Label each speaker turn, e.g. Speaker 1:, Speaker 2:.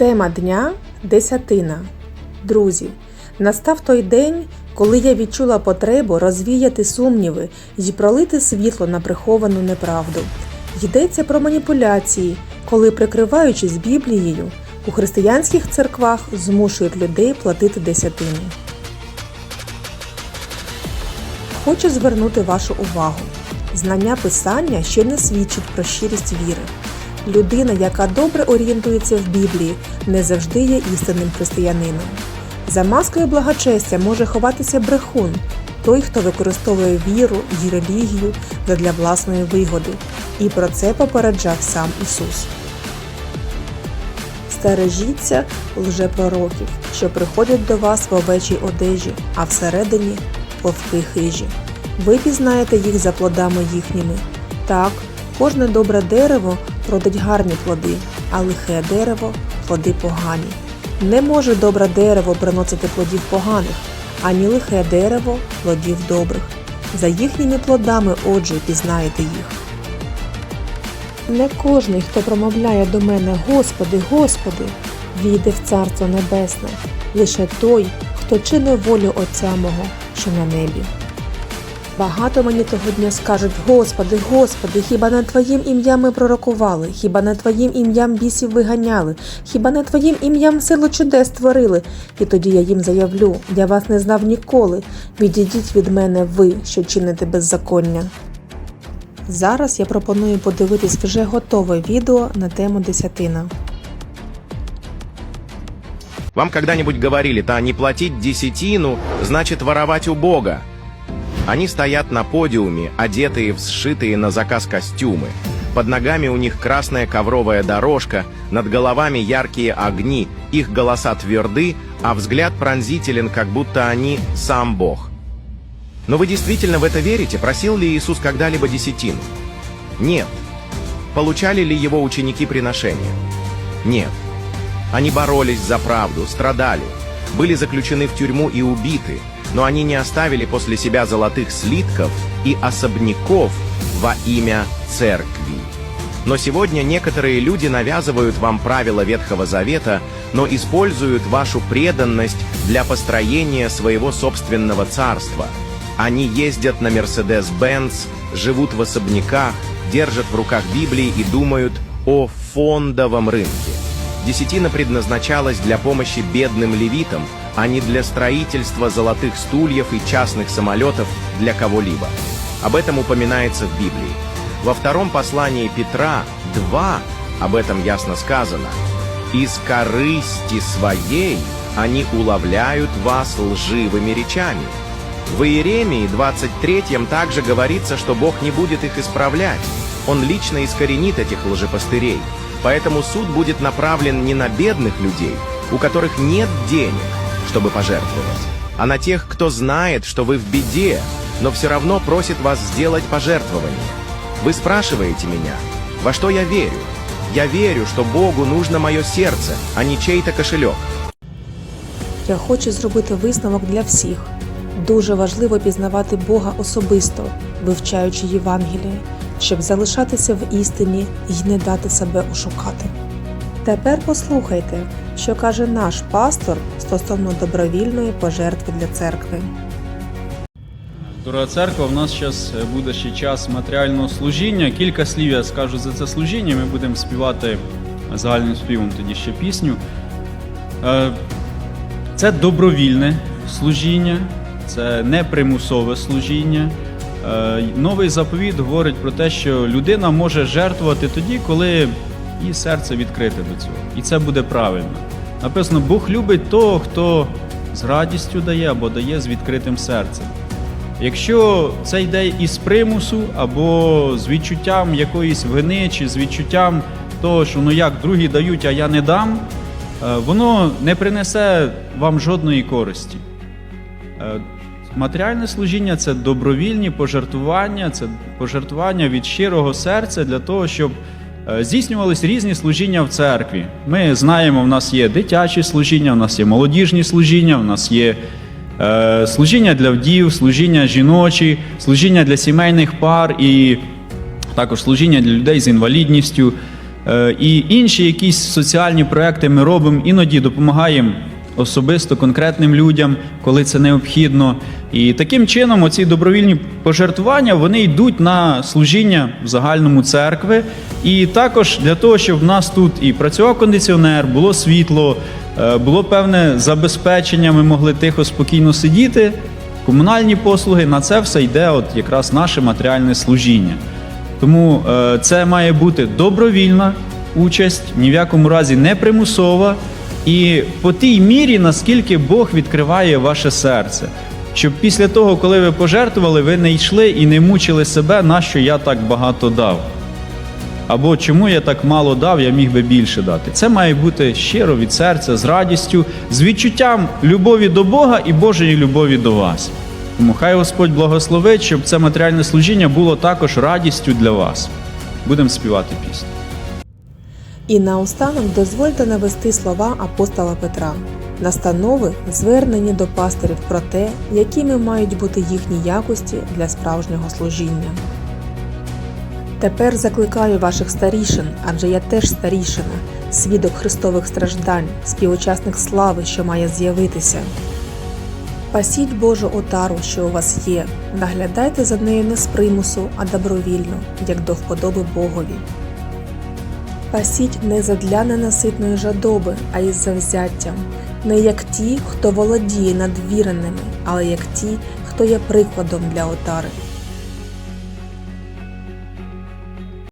Speaker 1: Тема дня десятина. Друзі, настав той день, коли я відчула потребу розвіяти сумніви і пролити світло на приховану неправду. Йдеться про маніпуляції, коли, прикриваючись Біблією, у християнських церквах змушують людей платити десятину. Хочу звернути вашу увагу. Знання писання ще не свідчить про щирість віри. Людина, яка добре орієнтується в Біблії, не завжди є істинним християнином. За маскою благочестя може ховатися брехун, той, хто використовує віру і релігію задля власної вигоди. І про це попереджав сам Ісус. Стережіться лжепророків, що приходять до вас в овечій одежі, а всередині вовки хижі. Ви пізнаєте їх за плодами їхніми. Так, кожне добре дерево родить гарні плоди, а лихе дерево плоди погані. Не може добре дерево приносити плодів поганих, ані лихе дерево плодів добрих. За їхніми плодами, отже, пізнаєте їх. Не кожний, хто промовляє до мене Господи, Господи, війде в Царство Небесне, лише той, хто чинить волю Отця мого, що на небі. Багато мені того дня скажуть: Господи, Господи, хіба не Твоїм ім'ям ми пророкували, хіба не Твоїм ім'ям бісів виганяли, хіба не Твоїм ім'ям силу чудес творили? І тоді я їм заявлю: я вас не знав ніколи. Відійдіть від мене ви, що чините беззаконня. Зараз я пропоную подивитись вже готове відео на тему десятина.
Speaker 2: Вам когда-нибудь говорили-то не платить десятину, значит воровать у Бога? Они стоят на подиуме, одетые в сшитые на заказ костюмы. Под ногами у них красная ковровая дорожка, над головами яркие огни, их голоса тверды, а взгляд пронзителен, как будто они сам Бог. Но вы действительно в это верите? Просил ли Иисус когда-либо десятину? Нет. Получали ли его ученики приношения? Нет. Они боролись за правду, страдали, были заключены в тюрьму и убиты, но они не оставили после себя золотых слитков и особняков во имя церкви. Но сегодня некоторые люди навязывают вам правила Ветхого Завета, но используют вашу преданность для построения своего собственного царства. Они ездят на Мерседес-Бенц, живут в особняках, держат в руках Библии и думают о фондовом рынке. Десятина предназначалась для помощи бедным левитам, а не для строительства золотых стульев и частных самолетов для кого-либо. Об этом упоминается в Библии. Во втором послании Петра 2 об этом ясно сказано. «Из корысти своей они уловляют вас лживыми речами». В Иеремии 23 также говорится, что Бог не будет их исправлять. Он лично искоренит этих лжепостырей. Поэтому суд будет направлен не на бедных людей, у которых нет денег, чтобы пожертвовать, а на тех, кто знает, что вы в беде, но все равно просит вас сделать пожертвование. Вы спрашиваете меня, во что я верю? Я верю, что Богу нужно мое сердце, а не чей-то кошелек.
Speaker 1: Я хочу зробити висновок для всіх. Дуже важливо пізнавати Бога особисто, вивчаючи Євангеліє, Щоб залишатися в істині і не дати себе ошукати. Тепер послухайте, що каже наш пастор стосовно добровільної пожертви для церкви.
Speaker 3: Дорога церква, в нас зараз буде ще час матеріального служіння. Кілька слів я скажу за це служіння. Ми будемо співати загальним співом тоді ще пісню. Е, Це добровільне служіння, це не примусове служіння. Е, Новий заповіт говорить про те, що людина може жертвувати тоді, коли її серце відкрите до цього. І це буде правильно. Написано, Бог любить того, хто з радістю дає або дає з відкритим серцем. Якщо це йде із примусу або з відчуттям якоїсь вини чи з відчуттям того, що ну як другі дають, а я не дам, е, воно не принесе вам жодної користі. Матеріальне служіння це добровільні пожертвування, це пожертвування від щирого серця для того, щоб е, здійснювались різні служіння в церкві. Ми знаємо, в нас є дитячі служіння, в нас є молодіжні служіння, в нас є е, служіння для вдів, служіння жіночі, служіння для сімейних пар і також служіння для людей з інвалідністю. Е, І інші якісь соціальні проекти ми робимо, іноді допомагаємо особисто конкретним людям, коли це необхідно. І таким чином, оці добровільні пожертвування вони йдуть на служіння в загальному церкви. І також для того, щоб в нас тут і працював кондиціонер, було світло, е, було певне забезпечення, ми могли тихо, спокійно сидіти. Комунальні послуги на це все йде, от якраз наше матеріальне служіння. Тому е, це має бути добровільна участь, ні в якому разі не примусова, і по тій мірі, наскільки Бог відкриває ваше серце. Щоб після того, коли ви пожертвували, ви не йшли і не мучили себе, на що я так багато дав. Або чому я так мало дав, я міг би більше дати. Це має бути щиро від серця, з радістю, з відчуттям любові до Бога і Божої любові до вас. Тому хай Господь благословить, щоб це матеріальне служіння було також радістю для вас. Будемо співати пісню.
Speaker 1: І наостанок дозвольте навести слова апостола Петра, настанови, звернені до пастирів про те, якими мають бути їхні якості для справжнього служіння. Тепер закликаю ваших старішин, адже я теж старішина, свідок Христових страждань, співучасник слави, що має з'явитися. Пасіть Божу отару, що у вас є, наглядайте за нею не з примусу, а добровільно, як до вподоби Богові. Пасіть не задля ненаситної жадоби, а із завзяттям, не як ті, хто володіє надвіреними, але як ті, хто є прикладом для отари.